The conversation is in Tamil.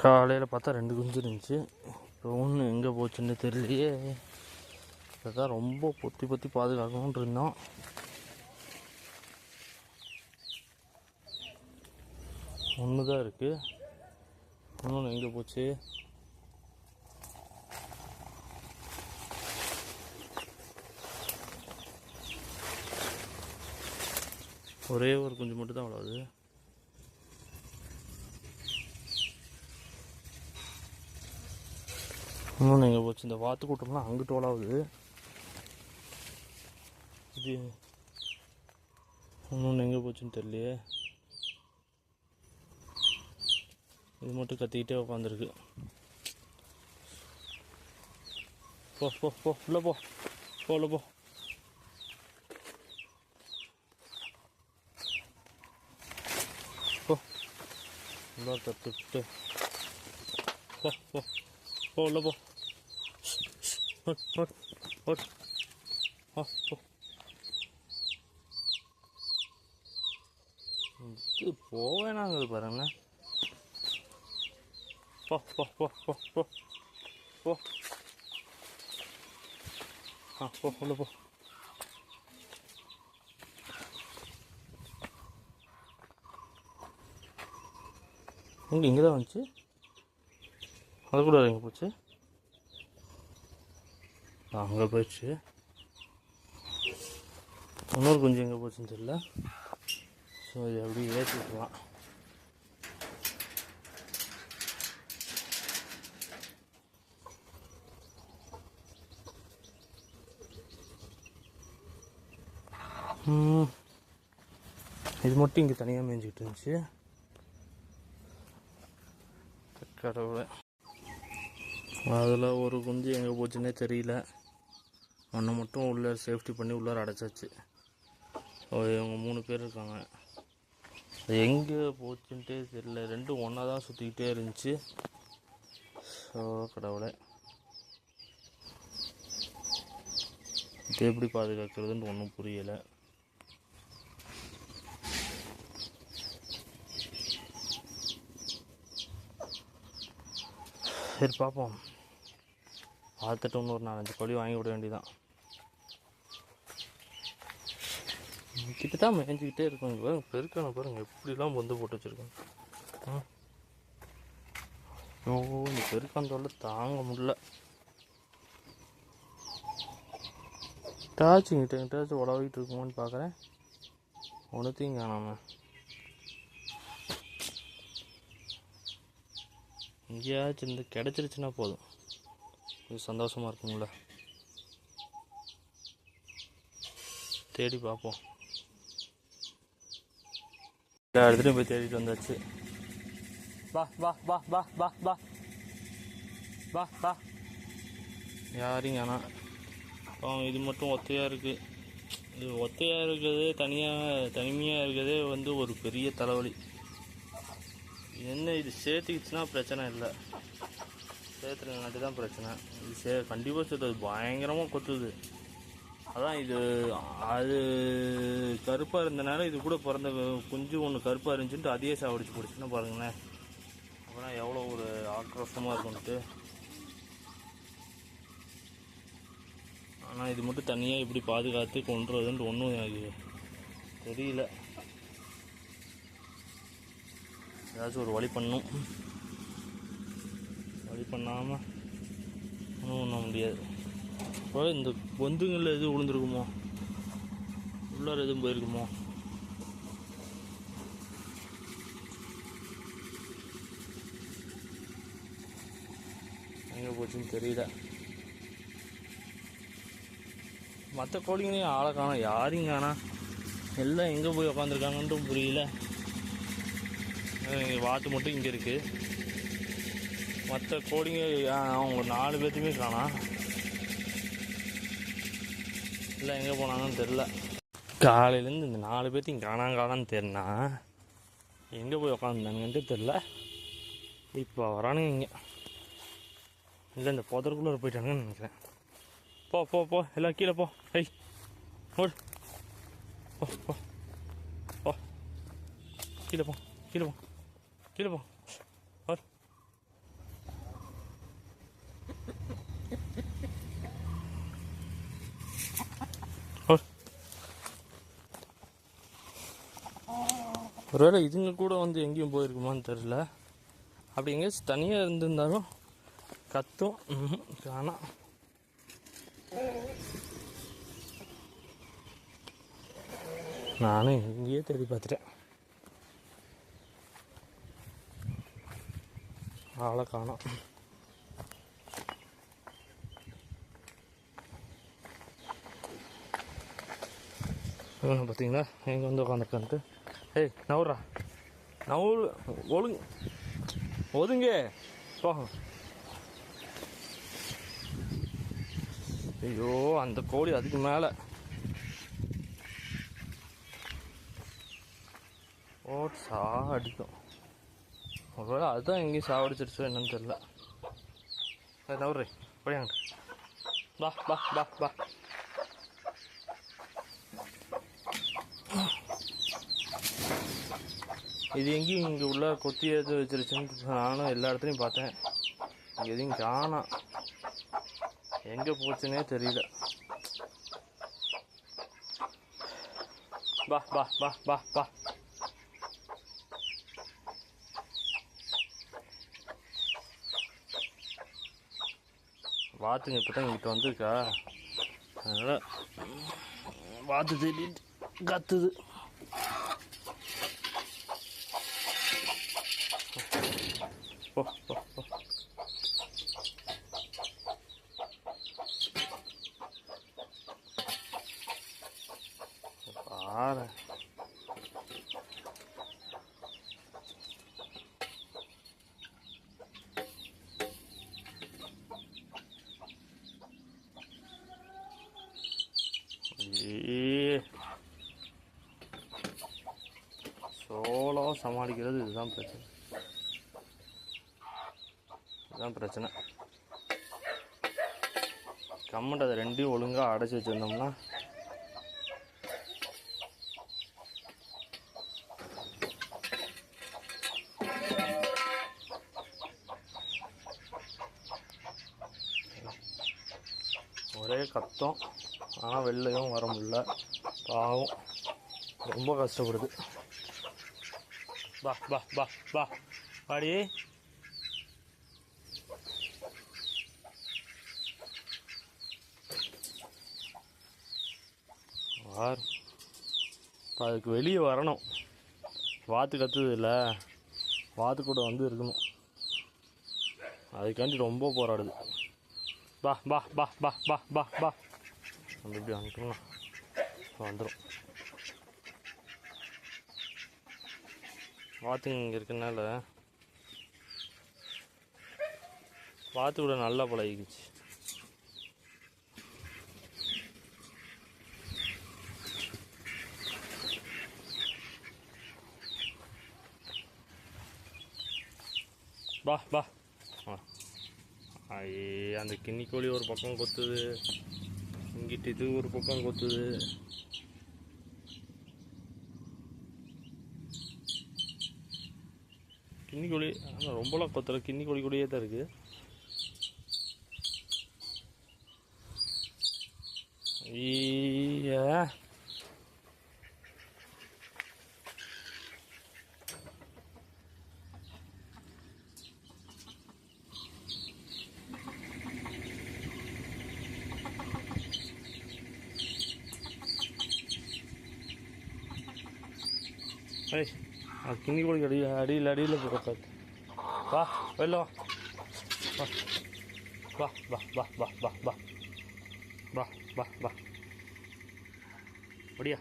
காலையில் பார்த்தா ரெண்டு குஞ்சு இருந்துச்சு. இப்போ ஒன்று எங்கே போச்சுன்னு தெரியலையே. அதான் ரொம்ப பொத்தி பொத்தி பாதுகாக்கணும்னு இருந்தோம். ஒன்று தான் இருக்குது இன்னொன்று எங்கே போச்சு? ஒரே ஒரு குஞ்சு மட்டும் தான் வளருது இன்னும் எங்கே போச்சு? இந்த வாத்து கூட்டம்லாம் அங்கிட்டு வளாவுது இது இன்னொன்று எங்கே போச்சுன்னு தெரியலையே. இது மட்டும் கத்திக்கிட்டே உட்காந்துருக்கு போ போ போ உள்ள போ. போ உள்ள போ. போ உள்ள கற்றுக்கிட்டு போ போ போ உள்ள போ இது போவேனாங்குது பாருங்களேன் போ போ போ போ போ போ ஆ போ உள்ள போ இங்கே இங்கே தான் வந்துச்சு. அது கூட எங்கே போச்சு? அங்கே போயிடுச்சு. இன்னொரு குஞ்சு எங்கே போச்சுன்னு தெரியல. ஸோ இது அப்படியே ஏற்றி விட்டுலாம் இது மட்டும் இங்கே தனியாக மேய்ஞ்சிக்கிட்டு இருந்துச்சு. கடவுளை. அதில் ஒரு குஞ்சு எங்கே போச்சுன்னே தெரியல. ஒன்று மட்டும் உள்ளே சேஃப்டி பண்ணி உள்ளார அடைச்சாச்சு. ஓ, இவங்க மூணு பேர் இருக்காங்க. அது எங்கே போச்சுன்ட்டே தெரியல. ரெண்டும் ஒன்றா தான் சுற்றிக்கிட்டே இருந்துச்சு. ஸோ கடவுளை. இது எப்படி பாதுகாக்கிறதுன்னு ஒன்றும் புரியலை. சரி பார்ப்போம் பார்த்துட்டு இன்னொரு நாலஞ்சு கோழி வாங்கி விட வேண்டியதான் கிட்ட தான் மேய்ஞ்சிக்கிட்டே இருக்கும் பாருங்க பெருக்கான பாருங்க எப்படிலாம் பொந்து போட்டு வச்சுருக்கேன் ஓ இந்த பெருக்கான் தொல்லை தாங்க முடியல. டாச்சுங்க டாச்சு உழவிட்டு இருக்குமோன்னு பார்க்குறேன் ஒன்றுத்தையும் காணாமல் எங்கேயாச்சும் இந்த கிடச்சிருச்சுன்னா போதும். கொஞ்சம் சந்தோஷமாக இருக்குங்களா தேடி பார்ப்போம். எல்லா இடத்துலையும் போய் தேடிட்டு வந்தாச்சு. வா வா வா வா வா வா. வா வா. யாரையும் காணா அவன் இது மட்டும் ஒத்தையாக இருக்குது இது ஒத்தையாக இருக்கிறதே தனியாக தனிமையாக இருக்கிறதே வந்து ஒரு பெரிய தலைவலி. என்ன இது சேர்த்துக்கிச்சுன்னா பிரச்சனை இல்லை. சேர்த்துறங்காட்டி தான் பிரச்சனை. இது சே கண்டிப்பாக சேர்த்து பயங்கரமாக கொத்துது அதான் இது அது கருப்பாக இருந்தனால இது கூட பிறந்த குஞ்சு ஒன்று கருப்பாக இருந்துச்சுன்ட்டு அதையே சாவடிச்சு போடுச்சுன்னா பாருங்களேன். அப்புறம் எவ்வளோ ஒரு ஆக்ரோஷமாக இருக்கும்ட்டு ஆனால் இது மட்டும் தனியாக இப்படி பாதுகாத்து கொண்டுறதுன்ட்டு ஒன்றும் எனக்கு தெரியல. ஏதாச்சும் ஒரு வழி பண்ணும் வழி பண்ணாமல் ஒன்றும் பண்ண முடியாது. இப்போ இந்த பொந்துங்களில் எதுவும் விழுந்துருக்குமோ? உள்ளார எதுவும் போயிருக்குமோ? எங்கே போச்சுன்னு தெரியல. மற்ற கோழிங்களையும் ஆளை காணோம். யாரையும் காணா எல்லாம் எங்கே போய் உக்காந்துருக்காங்கன்ட்டும் புரியல. வாத்து மட்டும் இங்கே இருக்குது மற்ற கோடிங்க அவங்க நாலு பேர்த்தையுமே காணா. இல்லை எங்கே போனாங்கன்னு தெரில காலையிலேருந்து இந்த நாலு பேர்த்தையும் காணாம் காணான்னு தெரினா எங்கே போய் உக்காந்துருந்தாங்கன்ட்டு தெரில இப்போ வரானுங்க இங்கே. இல்லை இந்த புதருக்குள்ளே போயிட்டானுங்கன்னு நினைக்கிறேன். போ போ போ எல்லாம் கீழே போ. ஐய் ஓடு. போ போ. போ. கீழே போ கீழே போ. கீழே போ. வர ஒருவேளை இதுங்க கூட வந்து எங்கேயும் போயிருக்குமான்னு தெரில அப்படி எங்கேயாச்சும் தனியாக இருந்திருந்தாலும் கத்தும். காணாம் நானும் இங்கேயே தேடி பார்த்துட்டேன். ஆளை காணோம் இவனை பார்த்தீங்களா எங்கே வந்து உட்காந்துருக்கான்ட்டு ஏய் நவுறா நவுல் ஒழுங்கு ஒதுங்க போகும் ஐயோ அந்த கோழி அதுக்கு மேலே ஓட் சா அடிக்கும் ஒருவேளை அதுதான் எங்கேயும் சாவடிச்சிருச்சோ என்னன்னு தெரியல. ஏய், நவுறு போயாங்க பா பா பா பா இது எங்கேயும் இங்கே உள்ள கொத்தி எது வச்சிருச்சுன்னு நானும் எல்லா இடத்துலையும் பார்த்தேன். இங்கே எதையும் காணா. எங்கே போச்சுன்னே தெரியல. பா பா பா பா பா வாத்துங்க இப்போ தான் இங்கிட்ட வந்திருக்கா. அதனால் வாத்து தேடிட்டு கத்துது. ஓ ஓ ஓ பாரு. சோளோ சமாளிக்கிறது இதுதான் பிரச்சனை. இதுதான் பிரச்சனை. கம்மண்ட் அதை ரெண்டையும் ஒழுங்காக அடைச்சி வச்சுருந்தோம்னா ஒரே கத்தம் ஆனால் வெளிலையும் வர முடியல. பாவம். ரொம்ப கஷ்டப்படுது. பா பா பா பா பாடி வார். இப்போ அதுக்கு வெளியே வரணும். வாத்து கத்துது இல்லை. வாத்து கூட வந்து இருக்கணும். அதுக்காண்டி ரொம்ப போராடுது. பா பா பா பா பா பா பா நம்ம இப்படி வந்துட்டோம்னா வந்துடும் வாத்துங்க இங்கே இருக்கனால வாத்து கூட நல்லா பழகிக்குச்சு. பா பா ஐயே அந்த கின்னி கோழி ஒரு பக்கம் கொத்துது. இங்கிட்டு இது ஒரு பக்கம் கொத்துது. கிண்ணி கோழி ஆனால் ரொம்பலாம் கொத்தல கிண்ணி கோழி கூடயே தான் இருக்குது ஐயா. ஏய் அது கிண்ணி கோழி அடி அடியில் அடியில் போய் வா வெளில வா வா வா வா வா வா வா வா வா வா வா அப்படியா